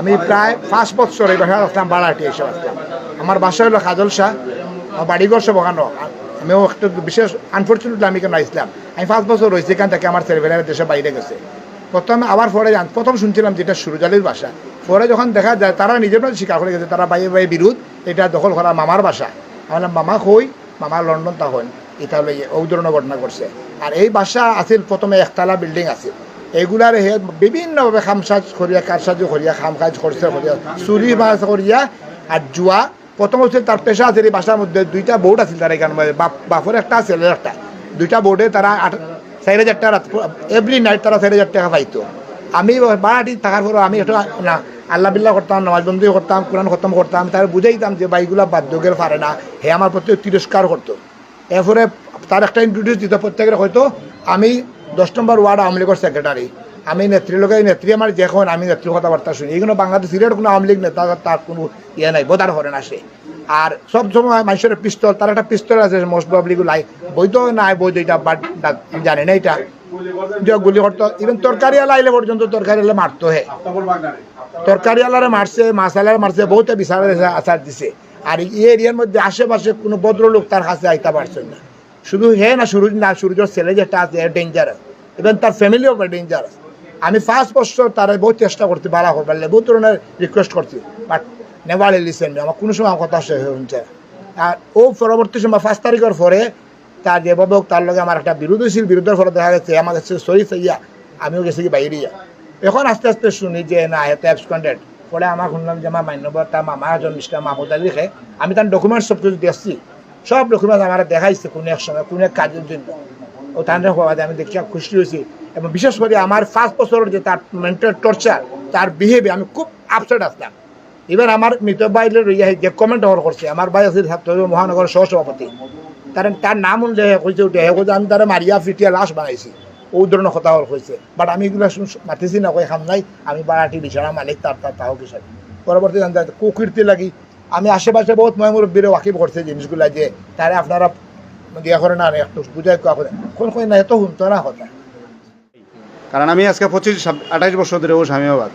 আমি প্রায় পাঁচ বছর এই বাসায় আসলাম বাড়াটি এসে আসলাম আমার বাসা হলো খাজল শাহ, আমার বাড়িঘর সব ওখানো আমিও একটু বিশেষ আনফর্চুনেটলি আমি কেন আসলাম আমি পাঁচ বছর রয়েছি এখান থেকে আমার ছেলেবেলার দেশে বাইরে গেছে। প্রথমে, আবার পরে প্রথম শুনছিলাম যেটা সুরজালির বাসা। পরে যখন দেখা যায়, তারা নিজের স্বীকার করে গেছে, তারা বাইরে বাইরে বিরোধ, এটা দখল করা মামার বাসা। আমি বললাম, মামা কই? মামা লন্ডন তখন। এটা ওই ধরনের ঘটনা করছে আর এই বাসা আছিল, প্রথমে একতলা বিল্ডিং আছিল। এগুলার হে বিভিন্নভাবে খাম সাজ করিয়া, কারসাজ করিয়া খাম কাজ করছে করিয়া, চুরি মাছ করিয়া আর জুয়া। প্রথম হচ্ছে তার পেশা আছে বাসার মধ্যে দুইটা বোর্ড আছিল তার এখানে বাপ বাপর একটা, ছেলের একটা। দুইটা বোর্ডে তারা আট চার হাজার টাকা এভরি নাইট তারা চার হাজার টাকা পাইতো। আমি বাড়াটি থাকার পরও আমি এটা না, আল্লাহ বিল্লাহ করতাম নামাজবন্দি করতাম, কোরআন খতম করতাম, তার বুঝাইতাম যে বাইগুলা বাদ্যকের পারে না। হে আমার প্রতি তিরস্কার করতো। এরপরে তার একটা ইন্ট্রোডিউস দিত প্রত্যেকের হয়তো, আমি দশ নম্বর ওয়ার্ড আওয়ামী লীগের সেক্রেটারি আমি নেত্রী লোকের নেত্রী আমার যখন আমি নেত্রী কথাবার্তা শুনি এগুলো বাংলাদেশ সিরিয়ার কোনো আওয়ামী লীগ নেতা তার কোনো ইয়ে নাই বোধার করে না সে আর সব সময় মানুষের পিস্তল, তার একটা পিস্তল আছে মোস্ট প্রবলি লাই বৈধ নাই, বৈধ এটা বাট আমি জানি না এটা। যে গুলি করতো ইভেন তরকারি আলা আইলে পর্যন্ত তরকারি আলা মারতো হে। তরকারি আলারে মারছে মাসালার মারছে, বহুত বিচারে আচার দিছে। আর এই এরিয়ার মধ্যে আশেপাশে কোনো ভদ্রলোক তার কাছে আইতে পারছে না। শুধু হে না সূর্য না সূর্যর ছেলে যেটা আছে ডেঞ্জারাস ইভেন তার ফ্যামিলিও ডেঞ্জারাস আমি ফার্স্ট বছর তারা বহুত চেষ্টা করতে বাড়া করবার বহুত ধরনের রিকোয়েস্ট করছি। বাট নেভার লিসেন আমার কোনো সময় কথা হচ্ছে না। আর ও পরবর্তী সময় পাঁচ তারিখের পরে তার যেভাবে তার লগে আমার একটা বিরোধ ছিল, বিরোধের ফলে দেখা গেছে, আমার কাছে সই ইয়া আমিও গেছি কি বাইরে এখন আস্তে আস্তে শুনি যে, না এতে অ্যাবসকন্ডেড পরে আমার শুনলাম যে আমার মান্যবর তার মামা একজন মিস্টার মাহমুদ আলী লিখে, আমি তার ডকুমেন্টস সব কিছু দেখছি সব ডকুমেন্টস আমার দেখাইছে কোন এক সময়, কোন এক কাজের জন্য। ও তাদের হওয়া আমি দেখছি খুশি হয়েছি। এবং বিশেষ করে আমার ফার্স্ট বছরের যে তার মেন্টাল টর্চার তার বিহেভিয়ার আমি খুব আপসেট আসলাম। এবার আমার মৃত বাইলের ইয়ে যে কমেন্ট হওয়ার করছে, আমার ভাই আছে মহানগর সহসভাপতি। তার তার নাম অনুযায়ী আমি তারা মারিয়া ফিটিয়া লাশ বানাইছি। ও ধরনের কথা হল কইছে। বাট আমি এগুলো মাতিছি না, কই খাম নাই। আমি বাড়াটি বিছানা মালিক, তার তার তাও কিছু পরবর্তী কুকীর্তি লাগি আমি আশেপাশে বহুত ময় মুরব্বীরে ওয়াকিব করছে জিনিসগুলা যে তারে আপনারা দিয়া করে না একটু বুঝাই কোয়া করে কোন কই না এত শুনতো না কথা কারণ আমি আজকে পঁচিশ আঠাইশ বছর ধরে ও স্বামীবাদ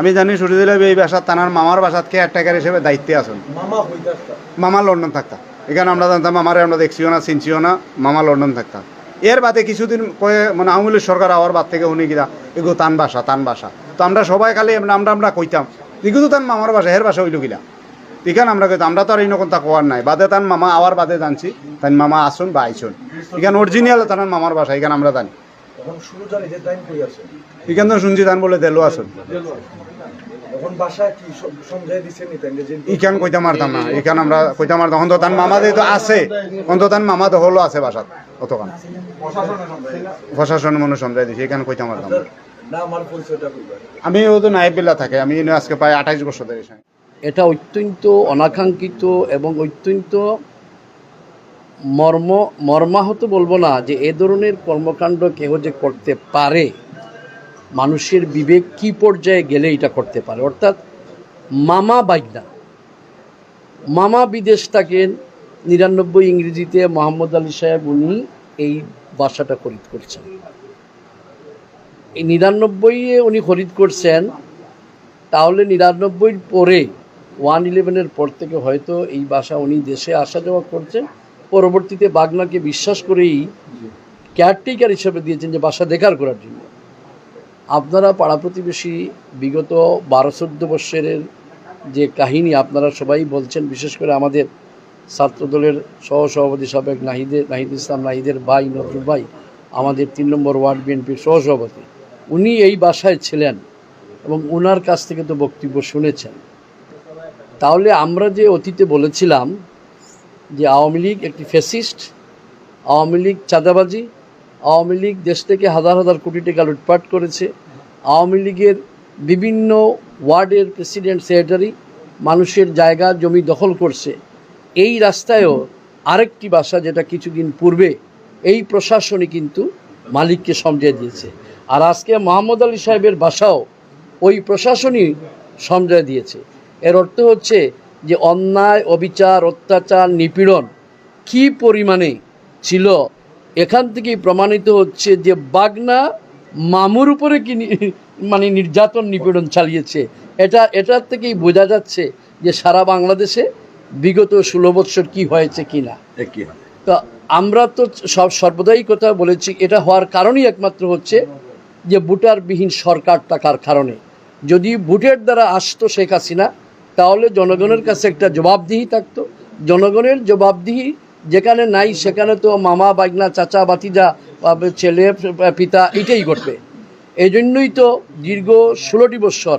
আমি জানি সূর্যদিলা এই বাসাত তানার মামার বাসাত কেয়ার টেকার হিসেবে দায়িত্বে আছেন। মামা লন্ডন থাকতাম এখানে আমরা জানতাম মামারে আমরা দেখছিও না চিনছিও না মামা লন্ডন থাকতাম এর বাদে কিছুদিন কয়ে মানে আওয়ামী লীগ সরকার আওয়ার বাদ থেকে শুনি কিনা এগুলো তান বাসা তান বাসা। তো আমরা সবাই খালি আমরা আমরা কইতাম এগুলো তো তান মামার বাসা এর বাসা হইল কিলা? এখানে আমরা কইতাম আমরা তো আর এই নকন তা কোয়ার নাই। বাদে তান মামা আবার বাদে জানছি তান মামা আসুন বা আইসুন। এখানে অরিজিনাল তার মামার বাসা এখানে আমরা জানি। এখন তো শুনছি তান বলে দেলো আসুন। তাই ইখান কইতে মারতাম না ইখান আমরা কইতে মারতাম। অন্ত তান মামা যেহেতু আছে অন্ত তান মামা দখলও আছে বাসাত অতখান। প্রশাসন মনে সমঝাই দিছে এখানে কইতে মারতাম আমি ও তো নাইব বিল্লা থাকে আমি আজকে প্রায় আঠাইশ বছর ধরে। এটা অত্যন্ত অনাকাঙ্ক্ষিত এবং অত্যন্ত মর্ম, মর্মাহত বলব না যে এ ধরনের কর্মকাণ্ড কেহ যে করতে পারে। মানুষের বিবেক কি পর্যায়ে গেলে এটা করতে পারে? অর্থাৎ মামা বাইকনা মামা বিদেশ থাকেন, নিরানব্বই ইংরেজিতে মোহাম্মদ আলী সাহেব উনি এই বাসাটা খরিদ করছেন। এই নিরানব্বইয়ে উনি খরিদ করছেন, তাহলে নিরানব্বইয়ের পরে ওয়ান ইলেভেনের পর থেকে হয়তো এই বাসা উনি দেশে আসা যাওয়া করছেন। পরবর্তীতে বাগনাকে বিশ্বাস করেই কেয়ারটেকার হিসেবে দিয়েছেন যে বাসা দেখার করার জন্য। আপনারা পাড়া প্রতিবেশী বিগত বারো চোদ্দ বৎসরের যে কাহিনী আপনারা সবাই বলছেন, বিশেষ করে আমাদের ছাত্রদলের সহসভাপতি সাবেক নাহিদের নাহিদ ইসলাম, নাহিদের ভাই, নজরুল ভাই, আমাদের তিন নম্বর ওয়ার্ড বিএনপির সহসভাপতি। উনি এই বাসায় ছিলেন এবং ওনার কাছ থেকে তো বক্তব্য শুনেছেন। তাহলে আমরা যে অতীতে বলেছিলাম যে আওয়ামী লীগ একটি ফেসিস্ট আওয়ামী লীগ চাঁদাবাজি, আওয়ামী লীগ দেশ থেকে হাজার হাজার কোটি টাকা লুটপাট করেছে, আওয়ামী লীগের বিভিন্ন ওয়ার্ডের প্রেসিডেন্ট, সেক্রেটারি মানুষের জায়গা, জমি দখল করছে। এই রাস্তায়ও আরেকটি বাসা যেটা কিছুদিন পূর্বে এই প্রশাসনই কিন্তু মালিককে সমঝে দিয়েছে। আর আজকে মোহাম্মদ আলী সাহেবের বাসাও ওই প্রশাসনই সমঝে দিয়েছে। এর অর্থ হচ্ছে যে অন্যায় অবিচার অত্যাচার নিপীড়ন কি পরিমাণে ছিল? এখান থেকেই প্রমাণিত হচ্ছে যে বাগনা মামুর উপরে কি মানে নির্যাতন নিপীড়ন চালিয়েছে। এটা এটার থেকেই বোঝা যাচ্ছে যে সারা বাংলাদেশে বিগত ষোলো বৎসর কী হয়েছে কি না। তো আমরা তো সব সর্বদাই কথা বলেছি এটা হওয়ার কারণই একমাত্র হচ্ছে যে ভোটারবিহীন সরকার থাকার কারণে। যদি ভোটের দ্বারা আসতো শেখ হাসিনা তাহলে জনগণের কাছে একটা জবাবদিহি থাকতো। জনগণের জবাবদিহি যেখানে নাই, সেখানে তো মামা বাগনা চাচা বাতিজা ছেলে, পিতা এটাই ঘটবে। এই জন্যই তো দীর্ঘ ষোলোটি বৎসর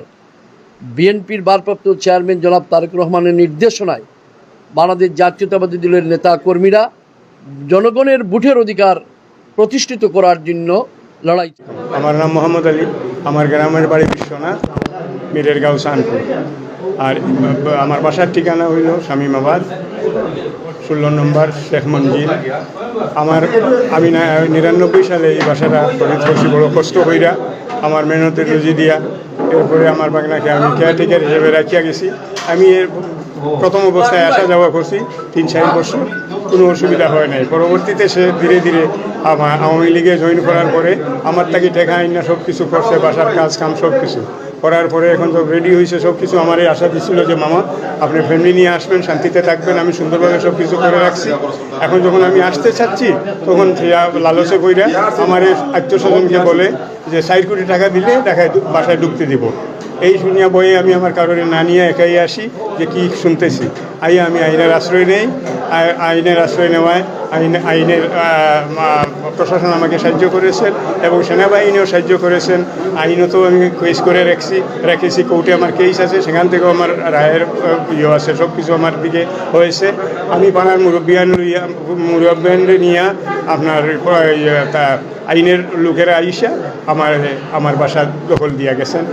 বিএনপির ভারপ্রাপ্ত চেয়ারম্যান জনাব তারেক রহমানের নির্দেশনায় বাংলাদেশ জাতীয়তাবাদী দলের নেতা কর্মীরা জনগণের বুটের অধিকার প্রতিষ্ঠিত করার জন্য লড়াই আমার নাম মোহাম্মদ আলী। আমার গ্রামের বাড়ি বিশ্বনাথ। মীরের গাঁও সানপুর। আর আমার বাসার ঠিকানা হইল শামীমাবাদ, ষোলো নম্বর শেখ মঞ্জিল। আমার আমি নিরানব্বই সালে এই বাসাটা খরিদ করছি বড় কষ্ট হইরা আমার মেহনতের রুজি দিয়া। এরপরে আমার বাগনাকে আমি কেয়ারটেকার হিসেবে রাখিয়া গেছি। আমি এর প্রথম অবস্থায় আসা যাওয়া করছি তিন, চার বছর। কোনো অসুবিধা হয় নাই। পরবর্তীতে সে ধীরে ধীরে আমার আওয়ামী লীগে জয়েন করার পরে আমার তাকে টেকা আইন সব কিছু করছে, বাসার কাজ কাম সব কিছু করার পরে এখন সব রেডি হয়েছে সব কিছু আমার এই আশা দিচ্ছিল যে, মামা, আপনি ফ্যামিলি নিয়ে আসবেন, শান্তিতে থাকবেন, আমি সুন্দরভাবে সব কিছু করে রাখছি। এখন যখন আমি আসতে চাচ্ছি, তখন লালসে কইরা আমার আত্মীয় স্বজনকে বলে যে সাইড কোটি টাকা দিলে টাকায় বাসায় ঢুকতে দিব। এই শুনিয়া বইয়ে আমি আমার কারোর না নিয়ে একাই আসি যে কি শুনতেছি। আই আমি আইনের আশ্রয় নেই আইনের আশ্রয় নেওয়ায় আইন আইনের প্রশাসন আমাকে সাহায্য করেছেন এবং সেনাবাহিনীও সাহায্য করেছেন। আইনও তো আমি কেস করে রাখছি রেখেছি কোর্টে আমার কেস আছে সেখান থেকেও আমার রায়ের ইয়ে আছে সব কিছু আমার দিকে হয়েছে। আমি পাড়ার মুরব্বিয়ান লইয়া মুরব্বিয়ান নিয়ে আপনার ইয়ে, আইনের লোকেরা আইসা আমার আমার বাসা দখল দিয়া গেছেন।